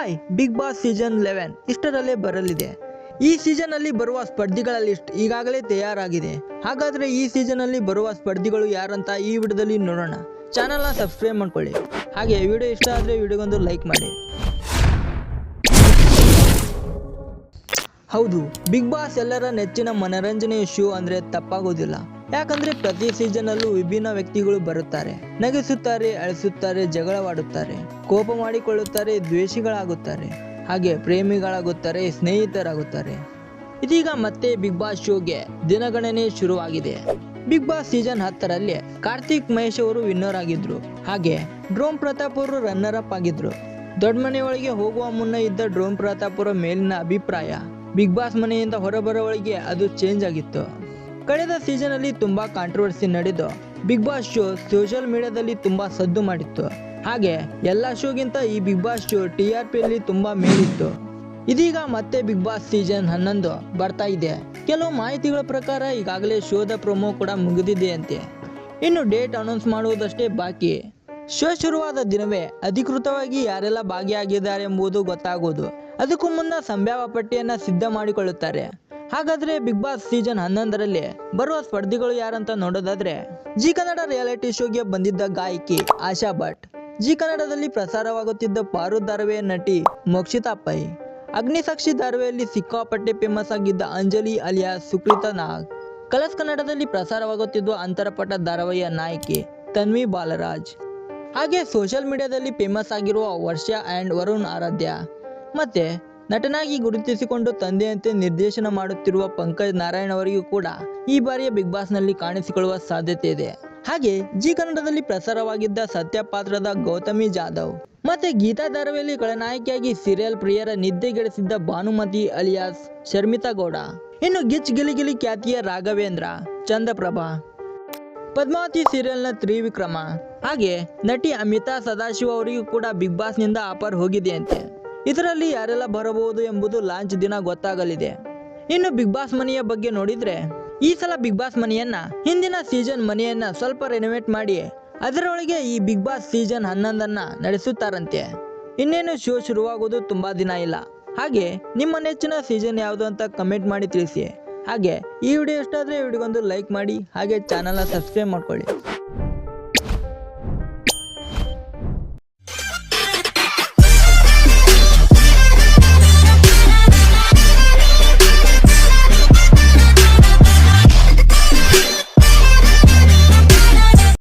Hi big boss season eleven ಇಷ್ಟರಲ್ಲೇ ಬರಲಿದೆ. ಈ season ಅಲ್ಲಿ ಬರುವ ಸ್ಪರ್ಧಿಗಳ ಲಿಸ್ಟ್ ಈಗಾಗಲೇ ತಯಾರಾಗಿದೆ. ಹಾಗಾದ್ರೆ ಈ ಸೀಸನ್ ಅಲ್ಲಿ ಬರುವ ಸ್ಪರ್ಧಿಗಳು ಯಾರಂತ ಈ ವಿಡಿಯೋದಲ್ಲಿ ನೋಡೋಣ. ಚಾನಲ್ನ ಸಬ್ಸ್ಕ್ರೈಬ್ ಮಾಡ್ಕೊಳ್ಳಿ. ಹಾಗೆ ವಿಡಿಯೋ ಇಷ್ಟ ಆದರೆ ವಿಡಿಯೋಗೊಂದು ಲೈಕ್ ಮಾಡಿ. ಹೌದು ಬಿಗ್ ಬಾಸ್ ಎಲ್ಲರ ನೆಚ್ಚಿನ ಮನರಂಜನೆಯ ಶೋ ಅಂದ್ರೆ ತಪ್ಪಾಗೋದಿಲ್ಲ. ಯಾಕಂದ್ರೆ ಪ್ರತಿ ಸೀಸನ್ ಅಲ್ಲೂ ವಿಭಿನ್ನ ವ್ಯಕ್ತಿಗಳು ಬರುತ್ತಾರೆ. ನಗಿಸುತ್ತಾರೆ, ಅಳಿಸುತ್ತಾರೆ, ಜಗಳವಾಡುತ್ತಾರೆ. ಕೋಪ ಮಾಡಿಕೊಳ್ಳುತ್ತಾರೆ, ದ್ವೇಷಿಗಳಾಗುತ್ತಾರೆ. ಹಾಗೆ ಪ್ರೇಮಿಗಳಾಗುತ್ತಾರೆ, ಸ್ನೇಹಿತರಾಗುತ್ತಾರೆ. ಇದೀಗ ಮತ್ತೆ ಬಿಗ್ ಬಾಸ್ ಶೋಗೆ ದಿನಗಣನೆ ಶುರುವಾಗಿದೆ. ಬಿಗ್ ಬಾಸ್ ಸೀಸನ್ ಹತ್ತರಲ್ಲಿ ಕಾರ್ತಿಕ್ ಮಹೇಶ್ ಅವರು ವಿನ್ನರ್ ಆಗಿದ್ರು. ಹಾಗೆ ಡ್ರೋಮ್ ಪ್ರತಾಪ್ ಅವರು ರನ್ನರ್ ಅಪ್ ಆಗಿದ್ರು. ದೊಡ್ಡ ಮನೆಯೊಳಗೆ ಹೋಗುವ ಮುನ್ನ ಇದ್ದ ಡ್ರೋಮ್ ಪ್ರತಾಪ್ ಅವರ ಮೇಲಿನ ಅಭಿಪ್ರಾಯ ಬಿಗ್ ಬಾಸ್ ಮನೆಯಿಂದ ಹೊರಬರೋವಳಿಗೆ ಅದು ಚೇಂಜ್ ಆಗಿತ್ತು. ಕಳೆದ ಸೀಸನ್ ಅಲ್ಲಿ ತುಂಬಾ ಕಾಂಟ್ರವರ್ಸಿ ನಡೆದು ಬಿಗ್ ಬಾಸ್ ಶೋ ಸೋಷಿಯಲ್ ಮೀಡಿಯಾದಲ್ಲಿ ತುಂಬಾ ಸದ್ದು ಮಾಡಿತ್ತು. ಹಾಗೆ ಎಲ್ಲಾ ಶೋಗಿಂತ ಈ big boss show T R P ಅಲ್ಲಿ ತುಂಬಾ ಮೇಲಿತ್ತು. ಇದೀಗ ಮತ್ತೆ ಬಿಗ್ ಬಾಸ್ ಸೀಸನ್ ಹನ್ನೊಂದು ಬರ್ತಾ ಇದೆ. ಕೆಲವು ಮಾಹಿತಿಗಳ ಪ್ರಕಾರ ಈಗಾಗಲೇ ಶೋದ ಪ್ರೊಮೋ ಕೂಡ ಮುಗಿದಿದೆ ಅಂತೆ. ಇನ್ನು ಡೇಟ್ ಅನೌನ್ಸ್ ಮಾಡುವುದಷ್ಟೇ ಬಾಕಿ. ಶೋ ಶುರುವಾದ ದಿನವೇ ಅಧಿಕೃತವಾಗಿ ಯಾರೆಲ್ಲ ಭಾಗಿಯಾಗಿದ್ದಾರೆ ಎಂಬುದು ಗೊತ್ತಾಗುವುದು. ಅದಕ್ಕೂ ಮುನ್ನ ಸಂಭಾವ್ಯ ಪಟ್ಟಿಯನ್ನ ಸಿದ್ಧ ಮಾಡಿಕೊಳ್ಳುತ್ತಾರೆ. ಹಾಗಾದ್ರೆ ಬಿಗ್ ಬಾಸ್ ಸೀಸನ್ ಹನ್ನೊಂದರಲ್ಲಿ ಬರುವ ಸ್ಪರ್ಧಿಗಳು ಯಾರಂತ ನೋಡೋದಾದ್ರೆ ಜಿ ಕನ್ನಡ ರಿಯಾಲಿಟಿ ಶೋಗೆ ಬಂದಿದ್ದ ಗಾಯಕಿ ಆಶಾ ಭಟ್. ಜಿ ಕನ್ನಡದಲ್ಲಿ ಪ್ರಸಾರವಾಗುತ್ತಿದ್ದ ಪಾರು ಧಾರವೆಯ ನಟಿ ಮೋಕ್ಷಿತಾ ಪೈ. ಅಗ್ನಿಸಾಕ್ಷಿ ಧಾರಾವೆಯಲ್ಲಿ ಸಿಕ್ಕಾಪಟ್ಟೆ ಫೇಮಸ್ ಆಗಿದ್ದ ಅಂಜಲಿ ಅಲಿಯಾ ಸುಕ್ರಿತ ನಾಗ್. ಕಲರ್ಸ್ ಕನ್ನಡದಲ್ಲಿ ಪ್ರಸಾರವಾಗುತ್ತಿದ್ದ ಅಂತರಪಟ ಧಾರಾವಾಹಿಯ ನಾಯಕಿ ತನ್ವಿ ಬಾಲರಾಜ್. ಹಾಗೆ ಸೋಷಿಯಲ್ ಮೀಡಿಯಾದಲ್ಲಿ ಫೇಮಸ್ ಆಗಿರುವ ವರ್ಷ ಆ್ಯಂಡ್ ವರುಣ್ ಆರಾಧ್ಯ. ಮತ್ತೆ ನಟನಾಗಿ ಗುರುತಿಸಿಕೊಂಡು ತಂದೆಯಂತೆ ನಿರ್ದೇಶನ ಮಾಡುತ್ತಿರುವ ಪಂಕಜ್ ನಾರಾಯಣ್ ಅವರಿಗೂ ಕೂಡ ಈ ಬಾರಿಯ ಬಿಗ್ ಬಾಸ್ನಲ್ಲಿ ಕಾಣಿಸಿಕೊಳ್ಳುವ ಸಾಧ್ಯತೆ ಇದೆ. ಹಾಗೆ ಜಿ ಕನ್ನಡದಲ್ಲಿ ಪ್ರಸಾರವಾಗಿದ್ದ ಸತ್ಯ ಪಾತ್ರದ ಗೌತಮಿ ಜಾಧವ್ ಮತ್ತೆ ಗೀತಾ ಧಾರಾವಾಹಿಯಲ್ಲಿ ಖಳನಾಯಕಿಯಾಗಿ ಸೀರಿಯಲ್ ಪ್ರಿಯರ ನಿದ್ದೆಗೆಡಿಸಿದ್ದ ಭಾನುಮತಿ ಅಲಿಯಾಸ್, ಶರ್ಮಿತಾ ಗೌಡ. ಇನ್ನು ಗಿಚ್ ಗಿಲಿಗಿಲಿ ಖ್ಯಾತಿಯ ರಾಘವೇಂದ್ರ, ಚಂದ್ರಪ್ರಭಾ. ಪದ್ಮಾವತಿ ಸೀರಿಯಲ್ನ ತ್ರಿವಿಕ್ರಮ. ಹಾಗೆ ನಟಿ ಅಮಿತಾ ಸದಾಶಿವ ಅವರಿಗೂ ಕೂಡ ಬಿಗ್ ಬಾಸ್ನಿಂದ ಆಫರ್ ಹೋಗಿದೆಯಂತೆ. ಇದರಲ್ಲಿ ಯಾರೆಲ್ಲ ಬರಬಹುದು ಎಂಬುದು ಲಾಂಚ್ ದಿನ ಗೊತ್ತಾಗಲಿದೆ. ಇನ್ನು ಬಿಗ್ ಬಾಸ್ ಮನೆಯ ಬಗ್ಗೆ ನೋಡಿದ್ರೆ, ಈ ಸಲ ಬಿಗ್ ಬಾಸ್ ಮನೆಯನ್ನ, ಹಿಂದಿನ ಸೀಸನ್ ಮನೆಯನ್ನ ಸ್ವಲ್ಪ ರೆನೋವೇಟ್ ಮಾಡಿ ಅದರೊಳಗೆ ಈ ಬಿಗ್ ಬಾಸ್ ಸೀಸನ್ ಹನ್ನೊಂದನ್ನ ನಡೆಸುತ್ತಾರಂತೆ. ಇನ್ನೇನು ಶೋ ಶುರುವಾಗೋದು ತುಂಬಾ ದಿನ ಇಲ್ಲ. ಹಾಗೆ, ನಿಮ್ಮ ನೆಚ್ಚಿನ ಸೀಸನ್ ಯಾವುದು ಅಂತ ಕಮೆಂಟ್ ಮಾಡಿ ತಿಳಿಸಿ. ಹಾಗೆ, ಈ ವಿಡಿಯೋ ಇಷ್ಟ ವಿಡಿಯೋಗೊಂದು ಲೈಕ್ ಮಾಡಿ, ಹಾಗೆ ಚಾನಲ್ನ ಸಬ್ಸ್ಕ್ರೈಬ್ ಮಾಡ್ಕೊಳ್ಳಿ.